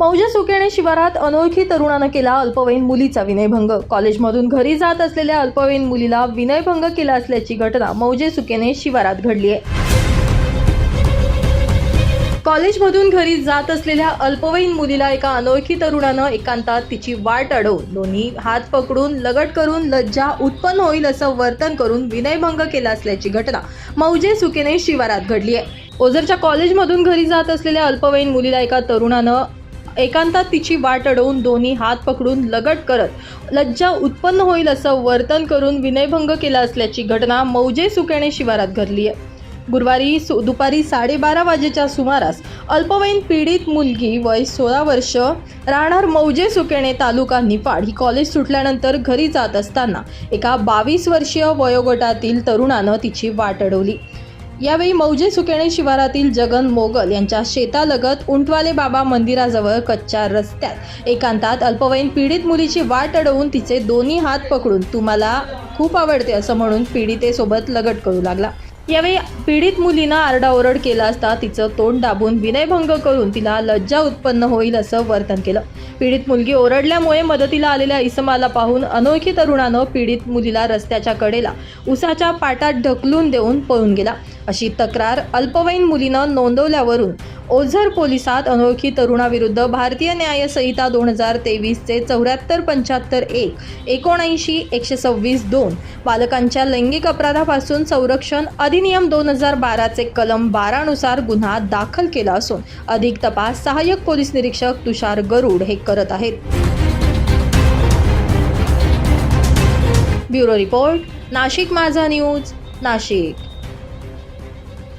मौजे सुकेणे शिवारात अनोळखी तरुणानं केला अल्पवयीन मुलीचा विनयभंग. कॉलेजमधून घरी जात असलेल्या अल्पवयीन मुलीला विनयभंग केला असल्याची घटना मौजे सुकेने शिवारात घडली आहे. कॉलेजमधून घरी जात असलेल्या अल्पवयीन मुलीला एका अनोळखी तरुणानं एकांतात तिची वाट अडवून दोन्ही हात पकडून लगट करून लज्जा उत्पन्न होईल असं वर्तन करून विनयभंग केला असल्याची घटना मौजे सुकेने शिवारात घडली आहे. ओझरच्या कॉलेजमधून घरी जात असलेल्या अल्पवयीन मुलीला एका तरुणानं एकांतात तिची वाट अडवून दोन्ही हात पकडून लगट करत लज्जा उत्पन्न होईल असं वर्तन करून विनयभंग केला असल्याची घटना मौजे सुकेणे शिवारात घडली आहे. गुरुवारी सु दुपारी साडेबारा वाजेच्या सुमारास अल्पवयीन पीडित मुलगी वय सोळा वर्ष राहणार मौजे सुकेणे तालुका निफाड ही कॉलेज सुटल्यानंतर घरी जात असताना एका बावीस वर्षीय वयोगटातील तरुणानं तिची वाट अडवली. यावेळी मौजे सुकेणे शिवारातील जगन मोगल यांच्या शेतालगत उंटवाले बाबा मंदिराजवळ कच्च्या रस्त्यात. एकांतात अल्पवयीन पीडित मुलीची वाट अडवून तिचे दोन्ही हात पकडून तुम्हाला खूप आवडते असं म्हणून पीडितेसोबत लगट करू लागला. यावेळी पीडित मुलीनं आरडाओरड केला असता तिचं तोंड दाबून विनयभंग करून तिला लज्जा उत्पन्न होईल असं वर्तन केलं. पीडित मुलगी ओरडल्यामुळे मदतीला आलेल्या इसमाला पाहून अनोळखी तरुणानं पीडित मुलीला रस्त्याच्या कडेला उसाच्या पाटात ढकलून देऊन पळून गेला. अशी तक्रार अल्पवयीन मुलीनं नोंदवल्यावरून ओझर पोलिसात अनोळखी तरुणाविरुद्ध भारतीय न्याय संहिता दोन हजार तेवीसचे चौऱ्याहत्तर पंच्याहत्तर एक एकोणऐंशी एकशे सव्वीस दोन बालकांच्या लैंगिक अपराधापासून संरक्षण अधिनियम दोन हजार बाराचे कलम बारानुसार गुन्हा दाखल केला असून अधिक तपास सहाय्यक पोलीस निरीक्षक तुषार गरुड हे करत आहेत. ब्युरो रिपोर्ट नाशिक माझा न्यूज नाशिक.